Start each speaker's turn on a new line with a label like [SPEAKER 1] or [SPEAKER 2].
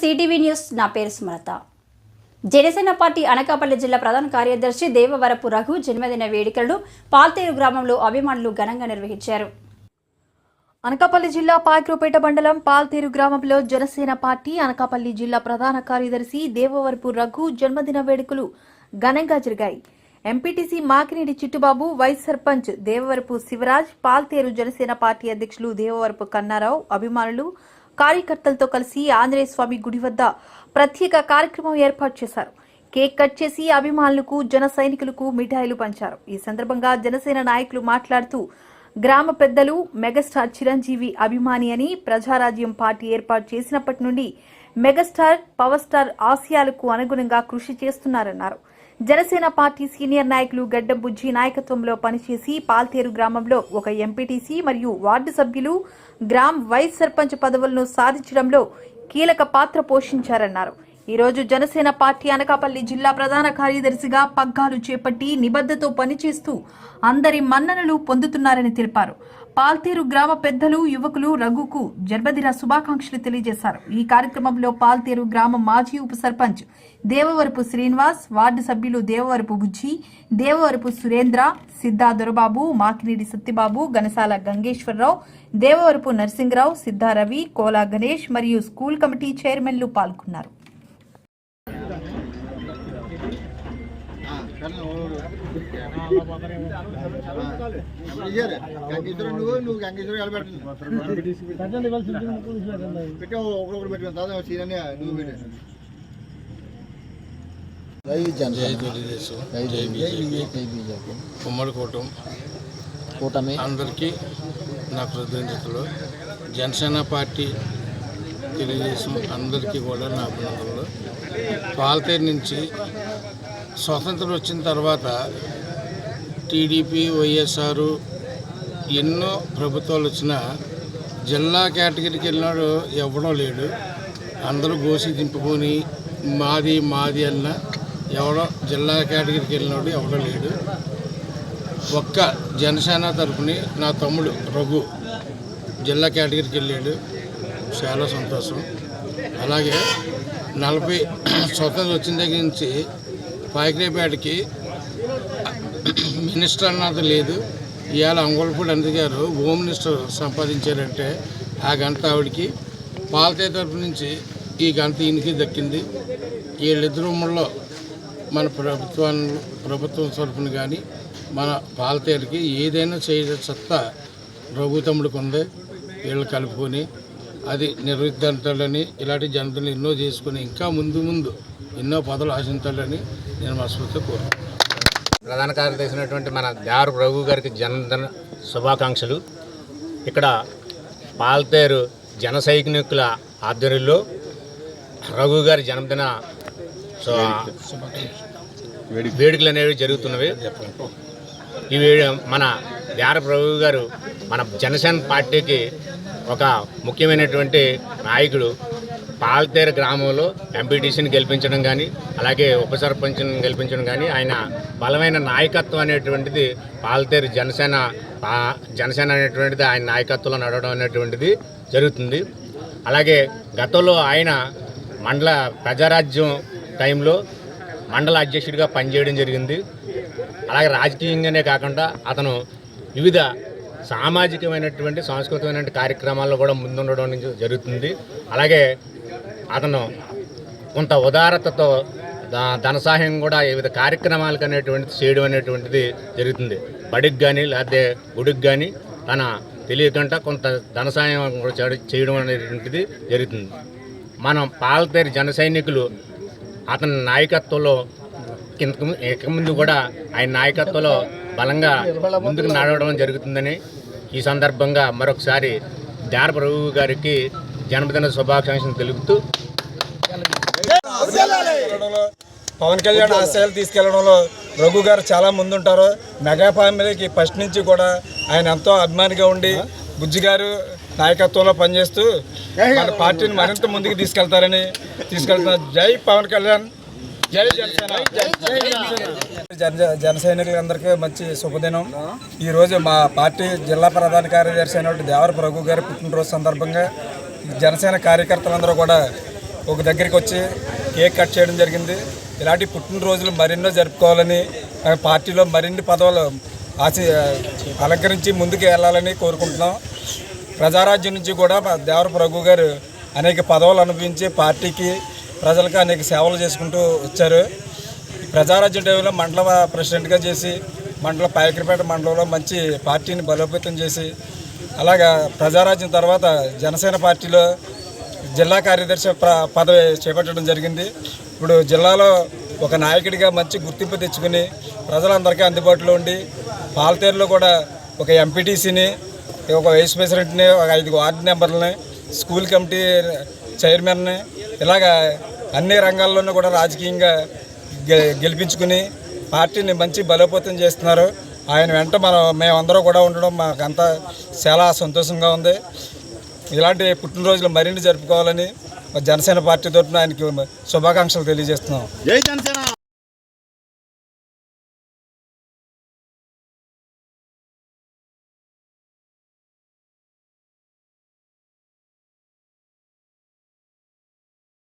[SPEAKER 1] CTV news. నా పేరు స్మరత Janasena party Anakapalli జిల్లా ప్రధాన కార్యదర్శి దేవవరపు రఘు జన్మదిన వేడుకలను పాల్తేరు గ్రామంలో అభిమానులు ఘనంగా నిర్వహించారు.
[SPEAKER 2] అనకాపల్లి జిల్లా పాయక్రోపేట మండలం పాల్తేరు గ్రామంలో జనసేన పార్టీ అనకాపల్లి జిల్లా ప్రధాన కార్యదర్శి దేవవరపు రఘు జన్మదిన వేడుకలు ఘనంగా జరిగాయి. MPTC Makinedi Chittibabu vice sarpanch Devavarapu Sivaraj Palteru Janasena party అధ్యక్షులు దేవవరపు కన్నారావు అభిమానులు కార్యకర్తలతో కలిసి ఆంజనేయ స్వామి గుడి వద్ద ప్రత్యేక కార్యక్రమం ఏర్పాటు చేశారు. కేక్ కట్ చేసి అభిమానులకు జన సైనికులకు మిఠాయిలు పంచారు. ఈ సందర్భంగా జనసేన నాయకులు మాట్లాడుతూ గ్రామ పెద్దలు మెగాస్టార్ చిరంజీవి అభిమాని అని ప్రజారాజ్యం పార్టీ ఏర్పాటు చేసినప్పటి నుండి మెగాస్టార్ పవర్ స్టార్ ఆశయాలకు అనుగుణంగా కృషి చేస్తున్నారన్నారు. జనసేన పార్టీ సీనియర్ నాయకులు గడ్డం బుజ్జి నాయకత్వంలో పనిచేసి పాల్తేరు గ్రామంలో ఒక ఎంపీటీసీ మరియు వార్డు సభ్యులు గ్రామ్ వైస్ సర్పంచ్ పదవులను సాధించడంలో కీలక పాత్ర పోషించారన్నారు. ఈ రోజు జనసేన పార్టీ అనకాపల్లి జిల్లా ప్రధాన కార్యదర్శిగా పగ్గాలు చేపట్టి నిబద్ధతో పనిచేస్తూ అందరి మన్ననలు పొందుతున్నారని తెలిపారు. పాల్తీరు గ్రామ పెద్దలు యువకులు రఘుకు జన్మదిన శుభాకాంక్షలు తెలియజేశారు. ఈ కార్యక్రమంలో పాల్తీరు గ్రామ మాజీ ఉప సర్పంచ్ దేవవరపు శ్రీనివాస్ వార్డు సభ్యులు దేవవరపు బుజ్జి దేవవరపు సురేంద్ర సిద్ధా దొరబాబు మాకినేడి సత్యబాబు గణసాల గంగేశ్వరరావు దేవవరపు నరసింగరావు సిద్ధారవి కోలా గణేష్ మరియు స్కూల్ కమిటీ చైర్మన్లు పాల్గొన్నారు.
[SPEAKER 3] గంగేశ్వరం నువ్వు నువ్వు గంగేశ్వరం సీనని
[SPEAKER 4] ఉమ్మడి కూటమి
[SPEAKER 5] కూటమి.
[SPEAKER 4] అందరికీ నా కృతజ్ఞతలు. జనసేన పార్టీ తెలుగుదేశం అందరికీ కూడా నా అభినందనలు. పాల్తేరు నుంచి స్వతంత్రం వచ్చిన తర్వాత టీడీపీ వైఎస్ఆర్ ఎన్నో ప్రభుత్వాలు వచ్చినా జిల్లా కేటగిరీకి వెళ్ళినాడు ఎవడో లేడు. అందరూ గోసి దింపుకొని మాది మాది అన్న ఎవడో జిల్లా కేటగిరీకి వెళ్ళినాడు ఎవడో లేడు. ఒక్క జనసేన తరఫుని నా తమ్ముడు రఘు జిల్లా కేటగిరీకి వెళ్ళాడు. చాలా సంతోషం. అలాగే నలభై స్వతంత్రం వచ్చిన దగ్గర నుంచి పాయకరేపేటకి మినిస్టర్ అన్నది లేదు. ఇవాళ అంగోలపూడి అంది గారు హోమ్ మినిస్టర్ సంపాదించారంటే ఆ గంట ఆవిడకి పాలతే తరపు నుంచి ఈ గంట ఈయనకి దక్కింది. వీళ్ళిద్దరు ఉమ్మడిలో మన ప్రభుత్వాన్ని ప్రభుత్వం తరఫున కానీ మన పాలతేరుకి ఏదైనా చేయ సత్తా రఘు ఉంది. వీళ్ళు కలుపుకొని అది నిర్వహించాలని ఇలాంటి జనతలు ఎన్నో చేసుకొని ఇంకా ముందు ముందు ఎన్నో పదవులు ఆశించాలని నేను మనస్ఫూర్తిగా కోరుతున్నాను
[SPEAKER 5] ప్రధాన కార్యదర్శి అయినటువంటి మన దేవర రఘు గారికి జన్మదిన శుభాకాంక్షలు. ఇక్కడ పాల్తేరు జన సైనికుల ఆధ్వర్యంలో రఘు గారి జన్మదిన వేడుకలు అనేవి జరుగుతున్నవి. ఈ మన దేవర ప్రభు గారు మన జనసేన పార్టీకి ఒక ముఖ్యమైనటువంటి నాయకుడు పాల్తేరు గ్రామంలో ఎంపీటీసీని గెలిపించడం కానీ అలాగే ఉప సర్పంచ్ని గెలిపించడం కానీ ఆయన బలమైన నాయకత్వం అనేటువంటిది పాల్తేరు జనసేన పా- జనసేన అనేటువంటిది ఆయన నాయకత్వంలో నడవడం అనేటువంటిది జరుగుతుంది. అలాగే గతంలో ఆయన మండల ప్రజారాజ్యం టైంలో మండల అధ్యక్షుడిగా పనిచేయడం జరిగింది. అలాగే రాజకీయంగానే కాకుండా అతను వివిధ సామాజికమైనటువంటి సాంస్కృతికమైన కార్యక్రమాల్లో కూడా ముందుండడం అనేది జరుగుతుంది. అలాగే అతను కొంత ఉదారతతో ధన సహాయం కూడా వివిధ కార్యక్రమాలకు అనేటువంటిది చేయడం అనేటువంటిది జరుగుతుంది. బడికి కానీ లేకపోతే గుడికి కానీ తన తెలియకుండా కొంత ధన సహాయం కూడా చేయడం- అనేటువంటిది జరుగుతుంది. మనం పాలతేరి జన సైనికులు అతని నాయకత్వంలో కింద ఇక ముందు కూడా ఆయన నాయకత్వంలో బలంగా ముందుకు నడవడం జరుగుతుందని ఈ సందర్భంగా మరొకసారి జాన ప్రభు గారికి జన్మదిన శుభాకాంక్షలు తెలుపుతూ
[SPEAKER 6] పవన్ కళ్యాణ్ ఆశయాలు తీసుకెళ్ళడంలో రఘు గారు చాలా ముందుంటారు. మెగా ఫ్యామిలీకి ఫస్ట్ నుంచి కూడా ఆయన ఎంతో అభిమానిగా ఉండి బుజ్జి గారు నాయకత్వంలో పనిచేస్తూ మన పార్టీని మరింత ముందుకు తీసుకెళ్తారని తీసుకెళ్తున్నారు జై పవన్ కళ్యాణ్. జై జనసేన. జన జన సైనికులందరికీ మంచి శుభదినం. ఈరోజు మా పార్టీ జిల్లా ప్రధాన కార్యదర్శి అయినటువంటి దేవర రఘు గారి పుట్టినరోజు సందర్భంగా జనసేన కార్యకర్తలందరూ కూడా ఒక దగ్గరికి వచ్చి కేక్ కట్ చేయడం జరిగింది. ఇలాంటి పుట్టినరోజులు మరెన్నో జరుపుకోవాలని పార్టీలో మరిన్ని పదవులు ఆశ అలంకరించి ముందుకు వెళ్ళాలని కోరుకుంటున్నాం. ప్రజారాజ్యం నుంచి కూడా మా దేవర ప్రభు గారు అనేక పదవులు అనుభవించి పార్టీకి ప్రజలకు అనేక సేవలు చేసుకుంటూ వచ్చారు. ప్రజారాజ్యం టైంలో మండల ప్రెసిడెంట్గా చేసి మండల పాయకరిపేట మండలంలో మంచి పార్టీని బలోపేతం చేసి అలాగా ప్రజారాజ్యం తర్వాత జనసేన పార్టీలో జిల్లా కార్యదర్శి పదవి చేపట్టడం జరిగింది. ఇప్పుడు జిల్లాలో ఒక నాయకుడిగా మంచి గుర్తింపు తెచ్చుకుని ప్రజలందరికీ అందుబాటులో ఉండి పాలతేరులో కూడా ఒక ఎంపీటీసీని ఒక వైస్ ప్రెసిడెంట్ని ఒక ఐదు వార్డు మెంబర్లని స్కూల్ కమిటీ చైర్మన్ని ఇలాగా అన్ని రంగాల్లోనూ కూడా రాజకీయంగా గె- గెలిపించుకుని పార్టీని మంచి బలోపేతం చేస్తున్నారు. ఆయన వెంట మనం మేమందరం కూడా ఉండడం మాకంతా చాలా సంతోషంగా ఉంది. ఇలాంటి పుట్టినరోజులు మరిన్ని జరుపుకోవాలని జనసేన పార్టీ తరఫున ఆయనకి శుభాకాంక్షలు తెలియజేస్తున్నాం.
[SPEAKER 3] జై జనసేన!